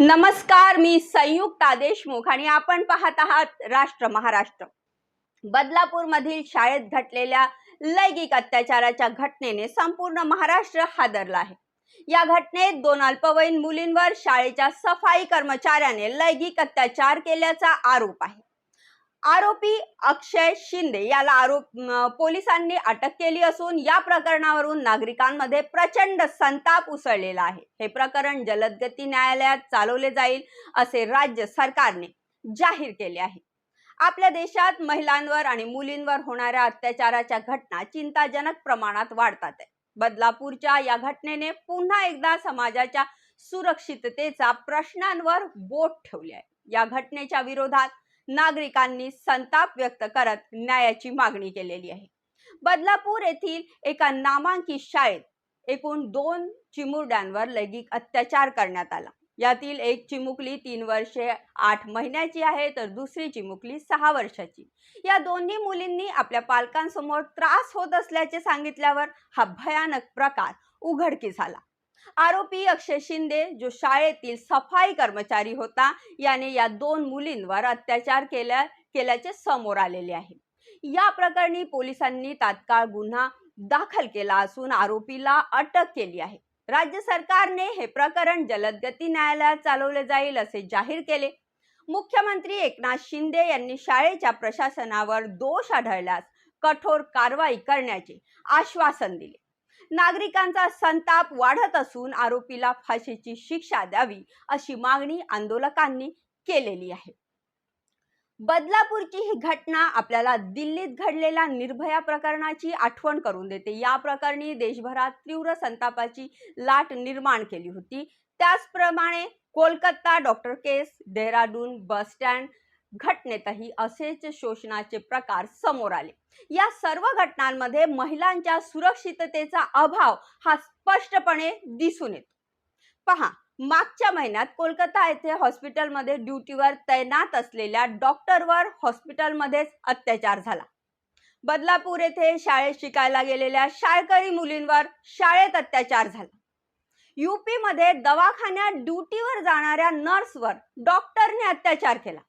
नमस्कार मी संयुक्ता देशमुख आणि आपण पाहत आहात राष्ट्र महाराष्ट्र. बदलापूर मधील शाळेत घटलेल्या लैंगिक अत्याचाराच्या घटनेने संपूर्ण महाराष्ट्र हादरला आहे. या घटनेत दोन अल्पवयीन मुलींवर शाळेच्या सफाई कर्मचाऱ्याने लैंगिक अत्याचार केल्याचा आरोप आहे. आरोपी अक्षय शिंदे याला आरोप पोलिसांनी अटक केली असून या प्रकरणावरून नागरिकांमध्ये प्रचंड संताप उसळलेला आहे. हे प्रकरण जलदगती न्यायालयात चालवले जाईल असे राज्य सरकारने जाहीर केले आहे. आपल्या देशात महिलांवर आणि मुलींवर होणाऱ्या अत्याचाराच्या घटना चिंताजनक प्रमाणात वाढतात आहे. बदलापूरच्या या घटनेने पुन्हा एकदा समाजाच्या सुरक्षिततेचा प्रश्नांवर बोट ठेवले आहे. या घटनेच्या विरोधात नागरिकांनी संताप व्यक्त करत न्यायाची मागणी केलेली आहे. बदलापूर येथील एका नामांकित शाळेत एकूण दोन चिमुरड्यांवर लैंगिक अत्याचार करण्यात आला. यातील एक चिमुकली तीन वर्षे आठ महिन्याची आहे तर दुसरी चिमुकली सहा वर्षाची. या दोन्ही मुलींनी आपल्या पालकांसमोर त्रास होत असल्याचे सांगितल्यावर हा भयानक प्रकार उघडकीस आला. आरोपी अक्षय शिंदे जो शाळेतील सफाई कर्मचारी होता याने या दोन मुलींवर अत्याचार केल्या केल्याचे समोर आलेले आहे. या प्रकरणी पोलिसांनी तात्काळ गुन्हा दाखल केला असून आरोपीला अटक केली आहे. राज्य सरकारने हे प्रकरण जलदगती न्यायालयात चालवले जाईल असे जाहीर केले. मुख्यमंत्री एकनाथ शिंदे यांनी शाळेच्या प्रशासनावर दोष आढळल्यास कठोर कारवाई करण्याचे आश्वासन दिले. नागरिकांचा संताप वाढत असून आरोपीला फाशीची शिक्षा द्यावी अशी मागणी आंदोलकांनी केलेली आहे. बदलापूरची ही घटना आपल्याला दिल्लीत घडलेल्या निर्भया प्रकरणाची आठवण करून देते. या प्रकरणी देशभरात तीव्र संतापाची लाट निर्माण केली होती. त्याचप्रमाणे Kolkata doctor case Dehradun bus stand घटनेतही असेच शोषणाचे प्रकार समोर आले. या सर्व घटनांमध्ये महिलांच्या सुरक्षिततेचा अभाव हा स्पष्टपणे दिसून येतो. पहा मागच्या महिन्यात कोलकाता येथे हॉस्पिटलमध्ये ड्युटीवर तैनात असलेल्या डॉक्टरवर हॉस्पिटलमध्येच अत्याचार झाला. बदलापूर येथे शाळेत शिकायला गेलेल्या शाळकरी मुलींवर शाळेत अत्याचार झाला. यूपीमध्ये दवाखान्यात ड्युटीवर जाणाऱ्या नर्सवर डॉक्टरने अत्याचार केला.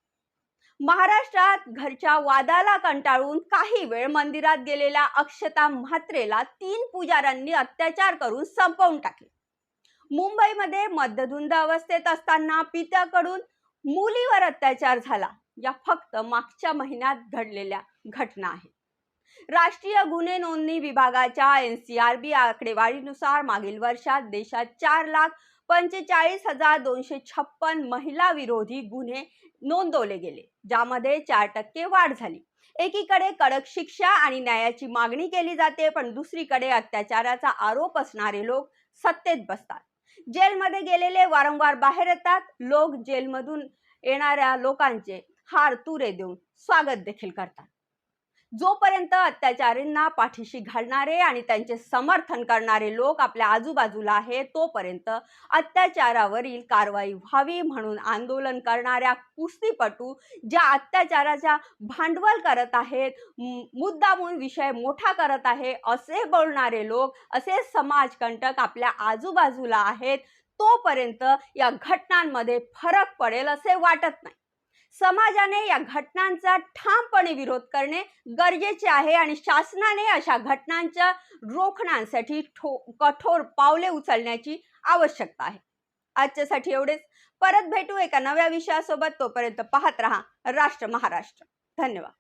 महाराष्ट्रात घरच्या वादाला कंटाळून काही वेळ मंदिरात गेलेल्या अक्षता म्हात्रेला तीन पुजाऱ्यांनी अत्याचार करून संपवून टाकले. मुंबईमध्ये मध्यधुंद अवस्थेत असताना पित्याकडून मुलीवर अत्याचार झाला. या फक्त मागच्या महिन्यात घडलेल्या घटना आहेत. राष्ट्रीय गुन्हे नोंदणी विभागाच्या एन सी आर बी आकडेवारीनुसार मागील वर्षात देशात चार लाख पंचेचाळीस हजार दोनशे छप्पन महिला विरोधी गुन्हे नोंदवले गेले ज्यामध्ये चार टक्के वाढ झाली. एकीकडे कडक शिक्षा आणि न्यायाची मागणी केली जाते पण दुसरीकडे अत्याचाराचा आरोप असणारे लोक सत्तेत बसतात. जेलमध्ये गेलेले वारंवार बाहेर येतात लोक जेलमधून येणाऱ्या लोकांचे हार तुरे देऊन स्वागत देखील करतात. जोपर्यंत अत्याचारींना पाठीशी घालणारे आणि त्यांचे समर्थन करणारे लोक आपल्या आजूबाजूला आहेत तोपर्यंत अत्याचारावरील कारवाई व्हावी म्हणून आंदोलन करणाऱ्या कुस्तीपटू ज्या अत्याचाराच्या भांडवल करत आहेत मुद्दामून विषय मोठा करत आहे असे बोलणारे लोक असे समाजकंटक आपल्या आजूबाजूला आहेत तोपर्यंत या घटनांमध्ये फरक पडेल असे वाटत नाही. समाजाने या घटनांचा ठामपणे विरोध करणे गरजेचे आहे आणि शासनाने अशा घटनांच्या रोखण्यासाठी ठो कठोर पावले उचलण्याची आवश्यकता आहे. आजच्यासाठी एवढेच. परत भेटू एका नव्या विषयासोबत. तोपर्यंत पाहत रहा राष्ट्र महाराष्ट्र. धन्यवाद.